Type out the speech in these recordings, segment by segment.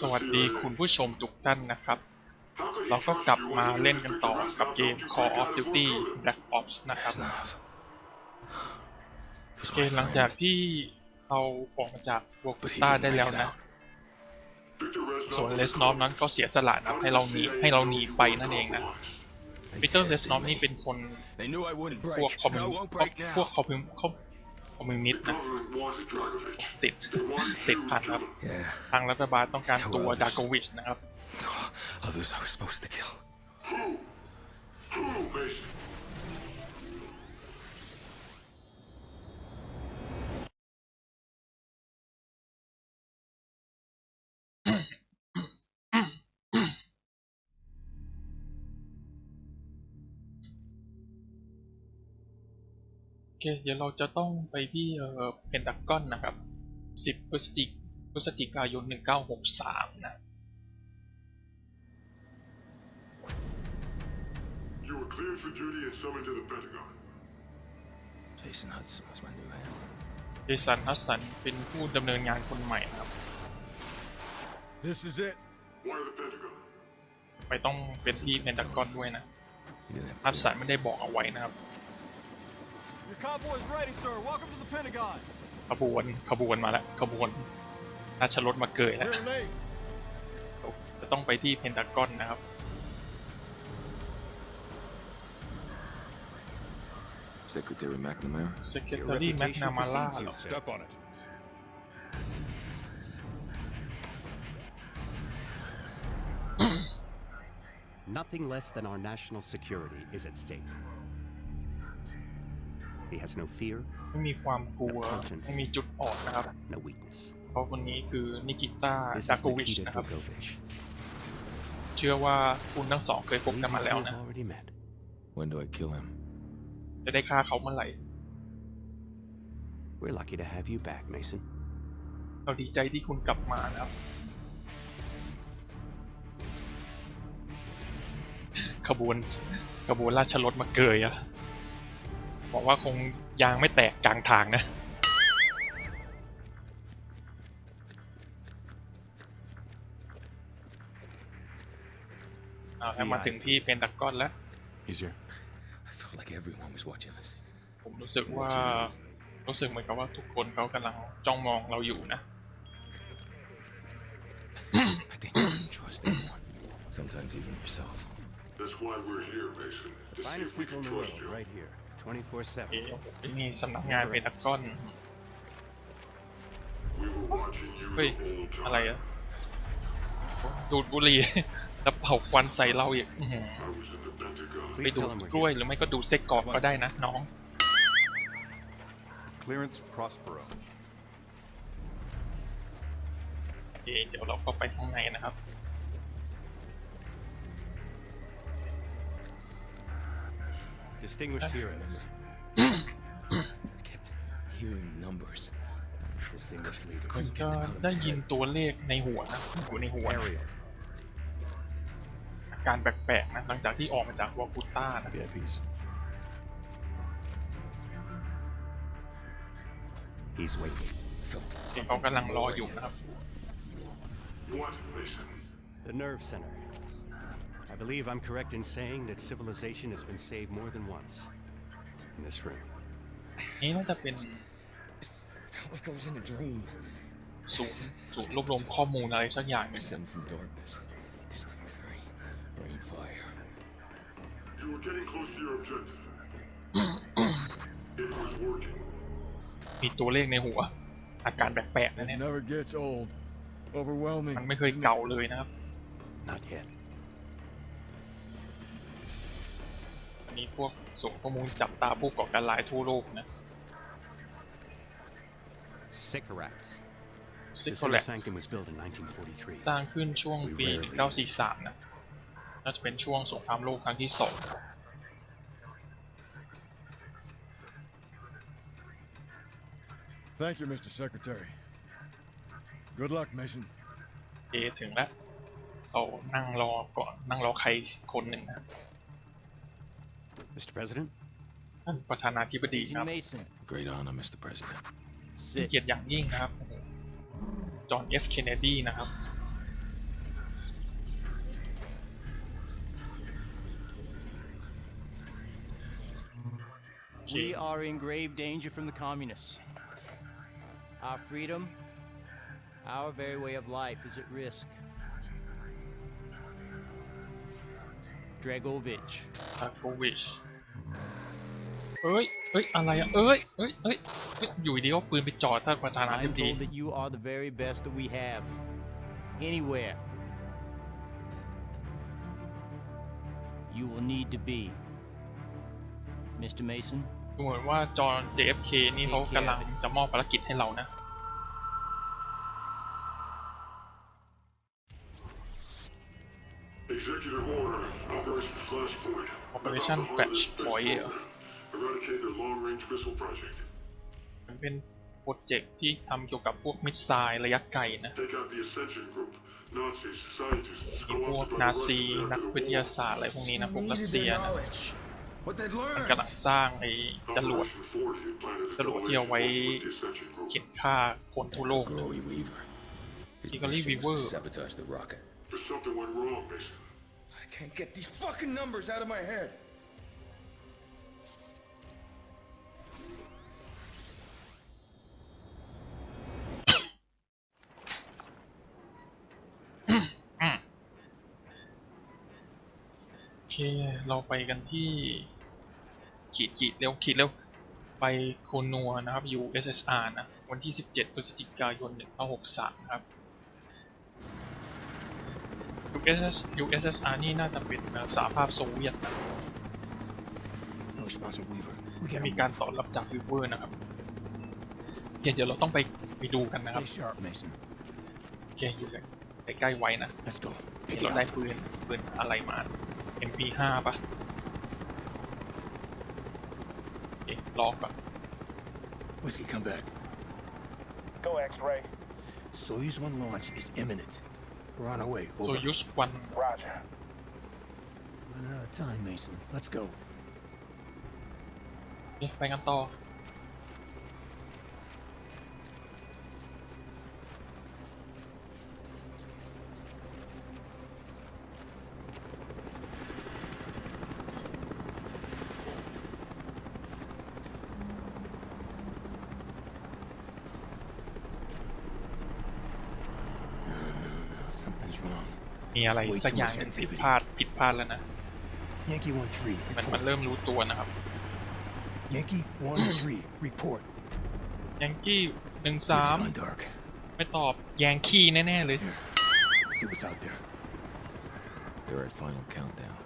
สวัสดีคุณผู้ชมทุกท่านนะครับ เราก็กลับมาเล่นกันต่อกับเกม Call of Duty Black Ops นะครับ เกมหลังจากที่เราออกมาจากโวกต้าได้แล้วนะ ส่วนเลสนอฟนั้นก็เสียสละนะให้เราหนีให้เราหนีไปนั่นเองนะปีเตอร์เลสนอฟนี่เป็นคนพวกคอมพวกคอมอมมิวนิสต์นะติดติดพันครับทางรัฐบาลต้องการตัวดากวิชนะครับเค เดี๋ยวเราจะต้องไปที่เอ่อเพนทากอนนะครับ 10พฤศจิกพฤศจิกายน 1963 นะเดสัน ฮั c สัน เป็นผู้ดำเนินงานคนใหม่ครับ This is it. Why the Pentagon? ไปต้องเป็นที่เพนทากอนด้วยนะ ฮัดสันไม่ได้บอกเอาไว้นะครับ Your convoy is ready, sir. Welcome to the Pentagon. ขบวนขบวนมาแลวขบวนราชรถมาเกยแลว Secretary McNamara? สเกต Your Nothing less than our national security is at stake. He has no fear, ไม่มีความกลัว ไม่มีจุดอ่อนนะครับ no weakness. เพราะคนนี้คือ นิกิต้า t ดากโกวิชนะครับ เชื่อว่าคุณทั้งสองเคยพบกันมาแล้วนะ When do I kill him? จะได้ฆ่าเขาเมื่อไหร่ We're lucky to have you back, Mason. เราดีใจที่คุณกลับมานะครับ ขบวนขบวนราชรถมาเกยอะบอกว่าคงยางไม่แตกกลางทางนะเอาแล้วมาถึงที่เป็นดักก้อนแล้ว Easier. I felt like everyone was watching us. ผมรู้สึกว่ารู้สึกเหมือนกับว่าทุกคนเขากำลังจ้องมองเราอยู่นะ I think you can trust anyone. Sometimes even yourself. That's why we're here, Mason. To see if we can trust you. right here. 24 7. ีสำนักงานเปตาก้อนเฮ้ย อะไรอะดูดบุหรี่แล้วเผาควันใส่เราอีกไปดูดกล้วยหรือไม่ก็ดูดซส้กรอกก็ได้นะ น้องเดี๋ยวเราก็ไปข้างในนะครับ Distinguished hearings. I kept hearing numbers. Distinguished มั leaders. น Couldn't ก็ get them out of ได้ my ยิน head. ตัวเลขในหัวนะอยู่ในหัว Ariel, อาการแปลกๆนะหลังจากที่ออกมาจากวอลกุต้านะ VIPs. He's waiting. Felt เขา something กำลังรออยู่นะครับ What mission? The nerve center. I believe I'm correct in saying that civilization has been saved more than once in this room. นี่น่าจะเป็น What goes in a dream? สูตรสูตรรวบรวมข้อมูลอะไรสักอย่างหนึ่ง Ascend from darkness. Step three. Brain fire. You were getting close to your objective. it was working. มีตัวเลขในหัวี้พวกส่งข้อมูลจับตาผู้ก่อการร้ายทั่วโลกนะ Sycorax ซิกโคแลกสร้างขึ้นช่วงปี1943นะน่าจะเป็นช่วงสงครามโลกครั้งที่สองเอถึงแล้วเรานั่งรอก่อนนั่งรอใครคนหนึ่งนะ Mr. President? ท่านประธานาธิบดีครับ Mason, Great honor, Mr. President. เป็น sit. เกียรติอย่างยิ่งนะครับจอห์นเอฟเคนเนดีนะครับ We are in grave danger from the communists. Our freedom, our very way of life is at risk. Dragovich. Dragovich. เอ้ยเอ้ยอะไรอะเอ้ยเอ้ยเอ้ยอยู่ดีก็ปืนไปจ่อท่านประธานาธิบดี I'm told that you are the very best that we have anywhere. You will need to be. Mr. Mason. เหมือนว่าจอห์นเดฟเคนี่เขากำลังจะมอบภารกิจให้เรานะ Executive order, Operation Flashpoint. Operation Flashpoint เหรอ Eradicate their long-range missile project. มันเป็นโปรเจกต์ที่ทำเกี่ยวกับพวกมิสไซล์ระยะไกลนะ Take out the Ascension Group, Nazis, scientists, มีพวก corrupted by นา the ซี Russians นัก after วิ the ท war. ยาศาสตร์อะไรพวกนี้นะพวกรัสเซียนะ What they'd มันกำลั learned. งสร้างไอ้จรวด Operation Fortitude planted a จรวดที่เอา coalition ไว้ force with the Ascension Group. เข็นฆ่าคนทั่วโลกเลย Glory Weaver. His Eagle mission was to Weaver. sabotage the rocket. t h e r e something s went wrong, Mason. I can't get these fucking numbers out of my head. โอเคเราไปกันที่ ขีดขีดเร็วขีดเร็วไปโคนัวนะครับ USSR นะวันที่ 17พฤศจิกายน1563ครับ USS USSR นี่น่าจะเป็นสหภาพโซเวียตนะจะมีการสอนรับจากวิเวอร์นะครับโอเคเดี๋ยวเราต้องไปไปดูกันนะครับ โอเค อยู่ใกล้ๆไว้นะ Let's go. เราได้ปืนปืนอะไรมา MP5 ปะเอะลรอก่อน Whiskey, come back. Go X-ray. Soyuz 1 launch is imminent. run away. So use one. Roger. Run out of time, Mason. Let's go. ไปกันต่อ Something's wrong. มีอะไรสักอย่างผิดพลาดผิดพลาดแล้วนะ Yankee one three. มันมัน report. เริ่มรู้ตัวนะครับ Yankee one three. Report. ยังกี้หนึ่ง It's สาม gone dark. ไม่ตอบแยงคีแน่ๆเลย See what's out there. They're at final countdown.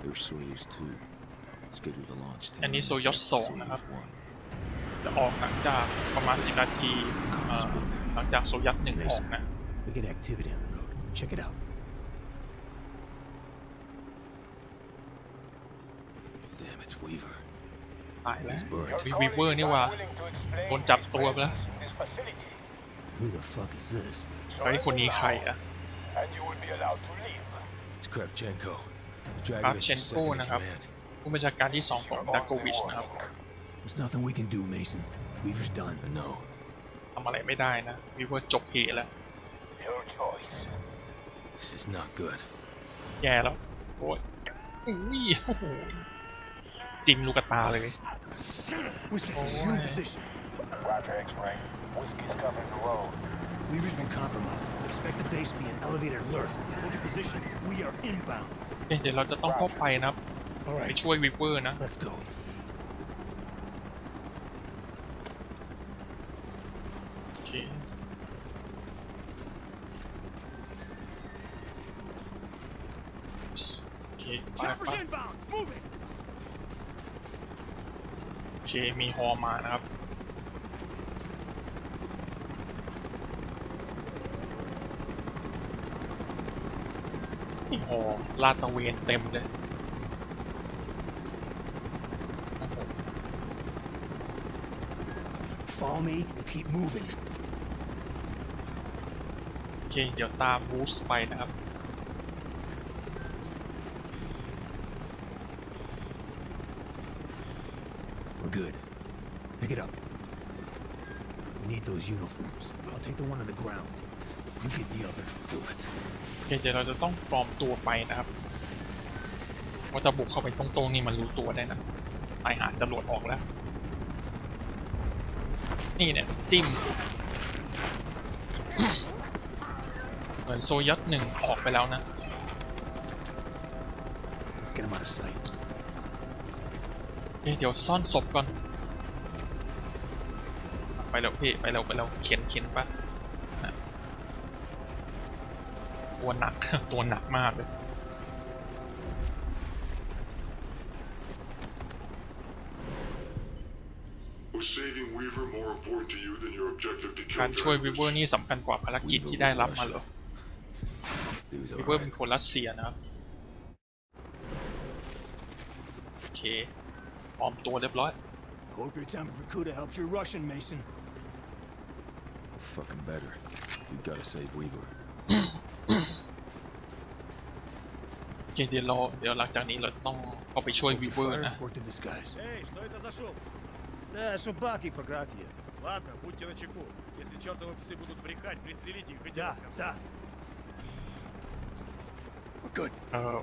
There's Soyuz 2. Scheduled to launch 10อันนี้ minutes Soyuz after 2นะครับ Soyuz 1. จะออกหลังจากประมาณสิบนาทีเอ่อหลังจากโซยัตหนึ่งออกนะ We get activity on Check it out. Damn, it's Weaver. ตายแล้ว He's burnt. วีวีเวอร์นี่หว่า him. Who the fuck is this? เฮ้ยคนนี้ใครอะ It's Kravchenko. The dragon is his Kravchenko, second in นะครับ command. ผู้บัญชาการที่สองของดักโกวิชนะครับ There's nothing we can do, Mason. Weaver's done. I ทำอะไรไม่ได้นะวีเวอร์จบเหตุแล้ว this is not good. Yeah, แล้วโอ้ยอุ้ยโอ้โหจิ้มลูกกระตาเลย Son of Whiskey's assumed position. Roger, X-Ray. Whiskey's covering the road. been compromised. Expect the base to be an Hold your position. We are inbound. let let's go. c h o p p โเคมีฮอมานะครับนี่ฮอลาดตระเวนเต็มเลย Follow me and keep moving. โอเค เดี๋ยวตามบูสไปนะครับ good. Pick it up. We need those uniforms. I'll take the one on the ground. You get the other. Do it. เดี๋ยวเราจะต้องปลอมตัวไปนะครับว่าจะบุกเข้าไปตรงๆนี่มันรู้ตัวได้นะตายหาจรวดออกแล้ว นี่เนี่ยจิ้มเหมือนโซยัดหนึ่งออกไปแล้วนะ Let's get him out of sight. เเดี๋ยวซ่อนศพก่อนไปแล้วพี่ไปแล้วไปแล้วเขียนเขียนปะตัวหนัก ตัวหนักมากเลย การช่วยวิเวอร์นี่สำคัญกว่าภารกิจที่ได้รับมาเหรอวิเวอร์เป็นคนรัสเซียนะครับ โอเคออมตัวเรียบร้อย Hope your time for Kuda helps your Russian, Mason. Fucking better. We've got to save Weaver. โอเคเดี๋ยวเราเดี๋ยวหลังจากนี้เราต้องเอาไปช่วยวีเวอร์นะ Work the disguise. Эй, что это за шум? Да, шубаки по Ладно, We're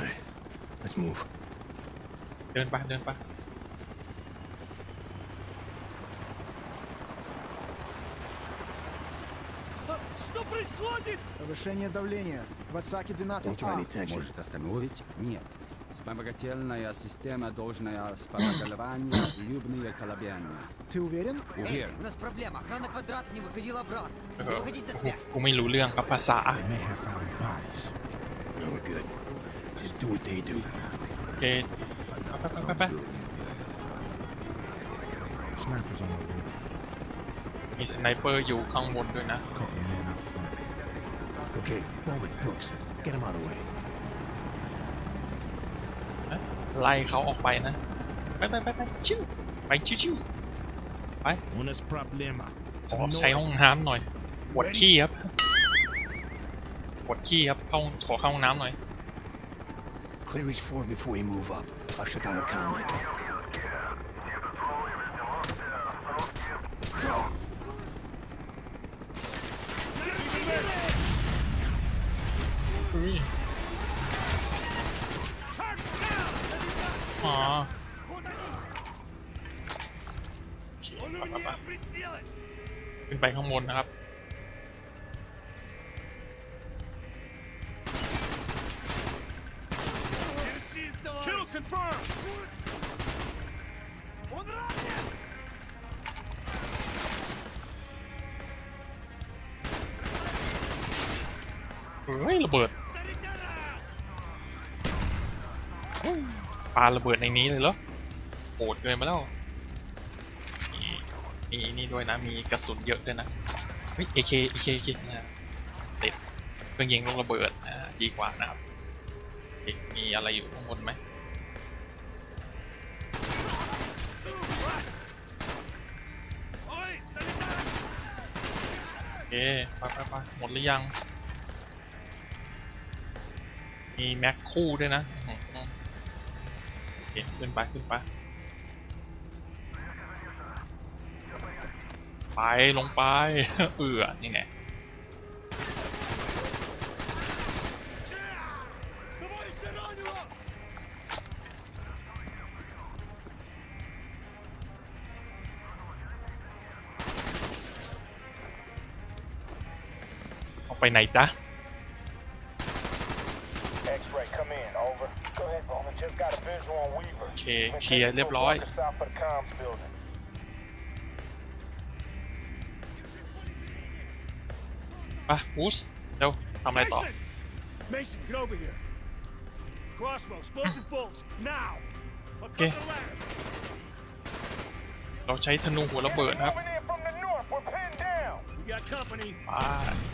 All let's move. เดินไปเดินไป Повышение давления. В Ацаке 12 а. Может остановить? Нет. Вспомогательная система должна спомогалование любные колебания. Ты уверен? Эй, Уверен. у нас проблема. Охрана квадрат не выходила обратно. Не выходить на связь. กูไม่รู้เรื่องครับภาษา They may have found bodies. No, we're good. do what they do. Okay. Up, up, up, up, u p มีสไนเปอร์อยู่ข้างบนด้วยนะโอเคบอ men out front. Okay, Bowman, b get him out of way. ไล่เขาออกไปนะไปไปไปไปชิวไปชิวชิวไปขอใช้ห้องน้ำหน่อยปวดขี้ครับปวดขี้ครับเข้าขอเข้าห้องน้ำหน่อย Clear his floor before we move up. I'll shut down the comm. c o n ระเบิดปาระเบิดในนี้เลยเหรอ โหดเลยมาแล้วมีมีนี่ด้วยนะ มีกระสุนเยอะด้วยนะ เฮ้ยเ k คเ a คนะติดเพื่อยิงลูกระเบิดนะดีกว่านะครับมีอะไรอยู่ข้างบนไหมไปไปไปหมดหรือยัง มีแม็กคู่ด้วยนะเขึ้นไป ขึ้นไป ไป ลงไปเอือนี่ไงไปไหนจ๊ะโอเคเคลียร์เรียบร้อยปะบูสเดี๋ยวทำอะไรต่อ m a s เราใช้ธนูหัวระเบิดครับ We g ไป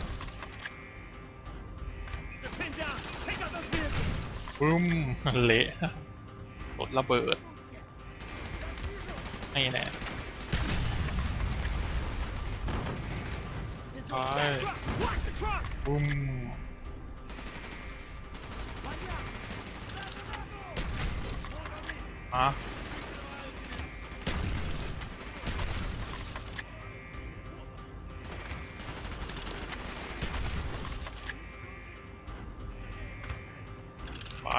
ปึ้มเละรถระเบิดนี่แหละไปบึ้ม่ะ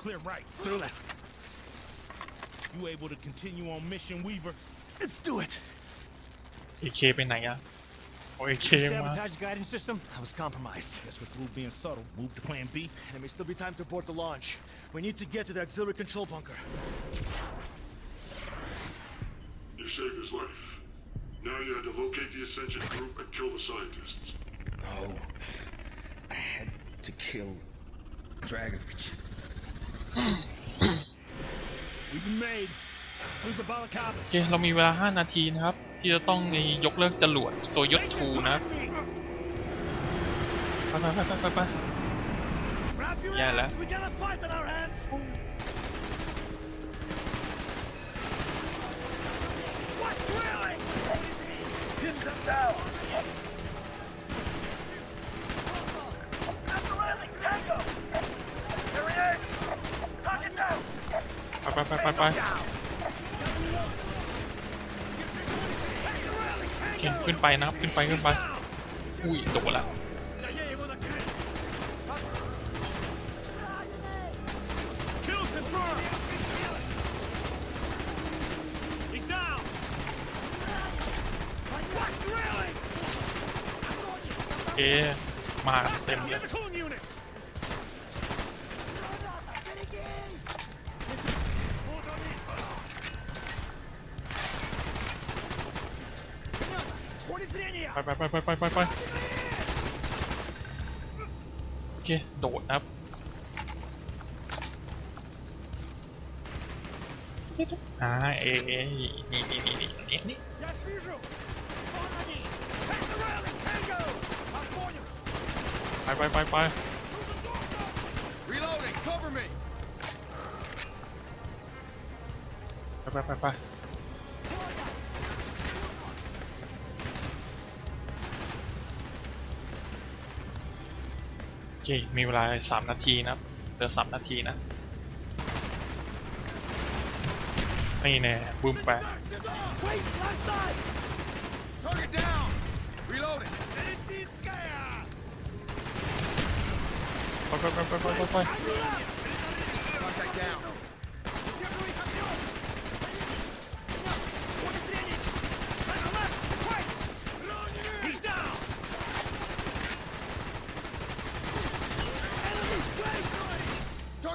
Clear right, clear left. You able to continue on mission, Weaver? Let's do it. AK ไปไหนอะโอ้ You มา Sabotage guidance system? I was compromised. Guess with Blue being subtle, move to plan B. There may still be time to abort the launch. We need to get to the auxiliary control bunker. You saved his life. Now you had to locate the Ascension group and kill the scientists. No. I had to kill Dragovich. โอเคเรามีเวลา 5 นาที นะครับ ที่จะต้องยกเลิกจรวดโซยศทูนะไปไปไปไปไปแย่แล้ว p ไปไปไปขึ้นขึ้นไปนะครับขึ้นไปขึ้นไป อุ้ยโดดละเอมาเต็มเลยไปไปไปไปไปไปไปโอเค โดดครับอ่าเอ้ยนี่นี่นี่นี่นี่ไปไปไปไปไปไปไปไปมีเวลาสามนาทีนะเหลือสามนาทีนะ นี่แน่บูมแปะไปไปไปไปไปไป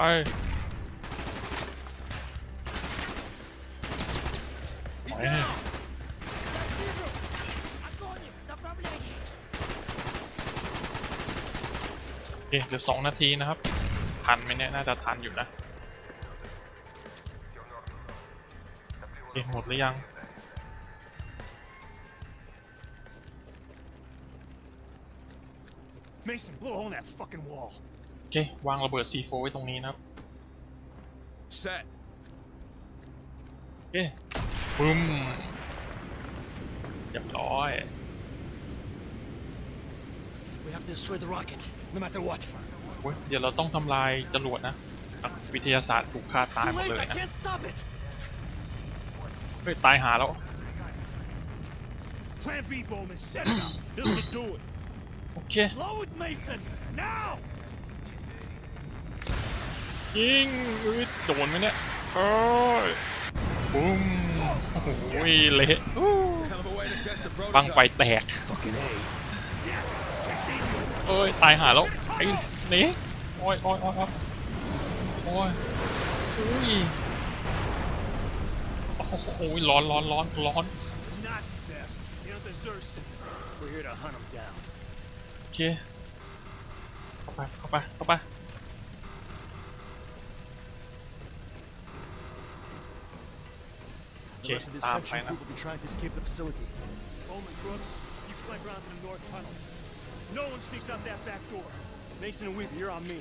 ไปเดี๋ยวสองนาทีนะครับ ทันไหมเนี่ย น่าจะทันอยู่นะหมดหรือยังเมสัน blow hole in that fucking wall. โอเค วางระเบิด C4 ไว้ตรงนี้นะครับเซตโอเคปึ้มเรียบร้อย We have to destroy the rocket, no matter what. โอ้ยเดี๋ยวเราต้องทำลายจรวดนะนักวิทยาศาสตร์ถูกฆ่าตายหมดเลยนะเฮ้ยตายหาแล้ว Plan B, b o m Set up. h l l do it. โอเค Load Mason now. ิงอโดนไหมเนี่ยโอ้ยบุ้มโอ้ยเละบังไฟแตกเอ้ยตายหาแล้วไอ้หนี่โอ้ยโอ้ยโอ้ยโอ้ยอ้ยโอ้ยโอ้ยร้อนร้อนร้อนร้อนโอเคเข้าไปเข้าไปเข้าไป The rest of this section will be trying to escape the facility. Crooks, you around the north tunnel. No one sneaks out that back door. Mason and Weaver, you're on me.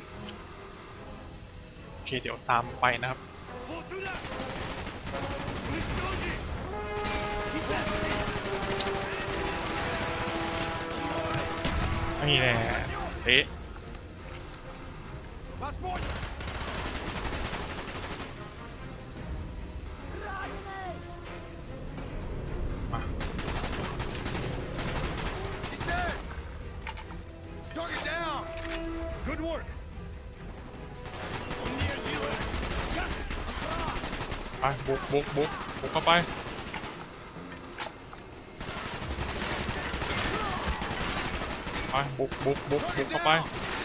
Um, um. ุกบุกบุกเข้าไปไปบุกบุกบุกบุกเข้าไป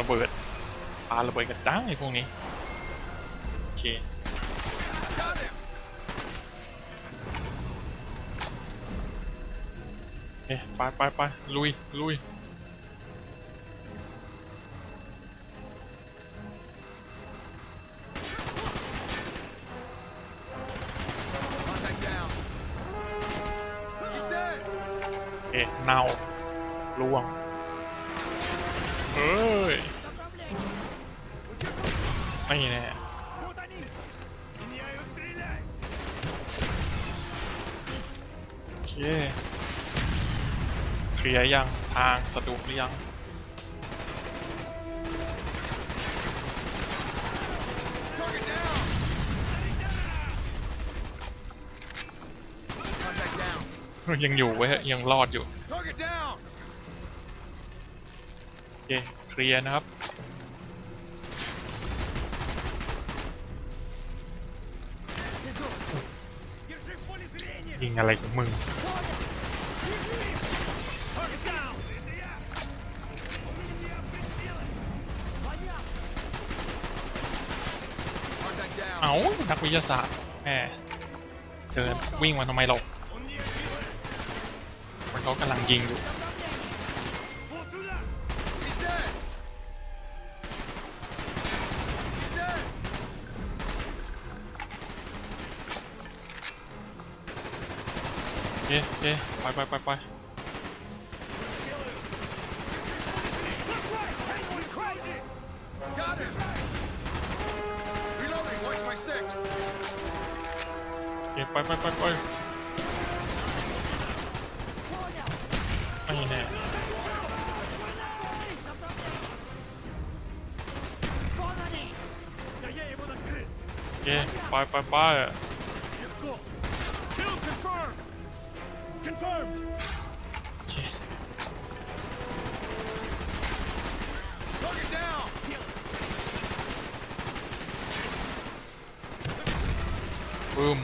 ระเบิดปาระเบิดกระจังไอ้พวกนี้ โอเคไปไปไปลุย ลุยเอ๊ะเน่าล่วงนม่แน่โอเคเคลียร์ยัง ทางสะดวกหรือยังยังอยู่ไว้ยังรอดอยู่โอเคเคลียร์นะครับยิงอะไรของมึง เอานักวิทยาศาสตร์แหมเดินวิ่งมาทำไมหรอกมันก็กำลังยิงอยู่เอ๊ะเอ๊ะไปไปไปไปเก็บไปไปไปไปไม่แน่เก๊ะไปไปไปบึ้ม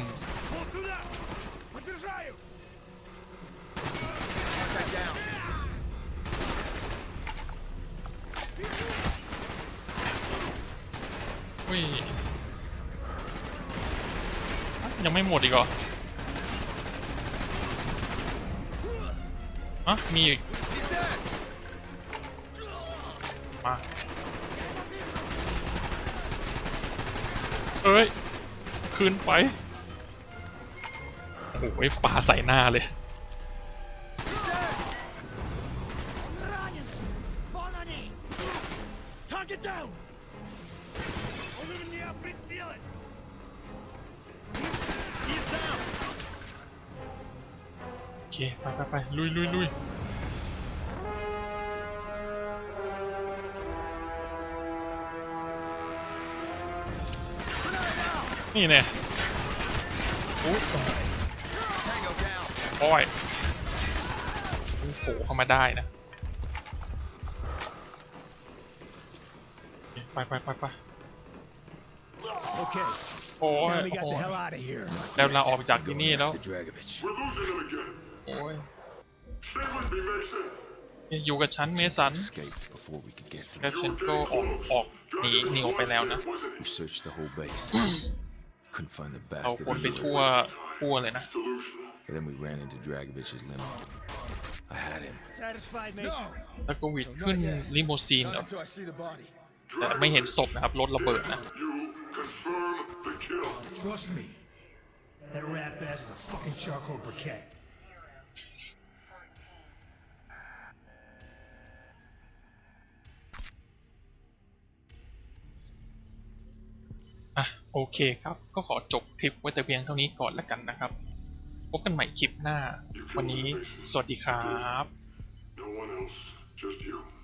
อุ้ยยังไม่หมดอีกเหรออ่ะมีอีกมาเอ้ยคืนไปโอ้ยปาใส่หน้าเลยเคไปไปไปลุยลุยลุยนี่เนี่ยโอ้ยโอ้ยโผล่เข้ามาได้นะ ไปไปไปไปโอ้ยแล้วเราออกจากที่นี่แล้ว โอ้ย อยู่กับฉันเมสัน แล้วฉันก็ออกออกหนีหนีออกไปแล้วนะเราคนไปทั่วทั่วเลยนะ But then we ran into Dragovich's limo. I had him. Satisfied, Mason? แล้วก็วิดขึ้นลิโมซีน Not เ until I see the body. แต่ไม่เห็นศพนะครับ รถระเบิดนะ You confirm the kill. Trust me. That rat bastard's a fucking charcoal briquette. อ่ะ โอเคครับ ก็ขอจบคลิปไว้แต่เพียงเท่านี้ก่อนละกันนะครับพบกันใหม่คลิปหน้าวันนี้สวัสดีครับ No one else, just you.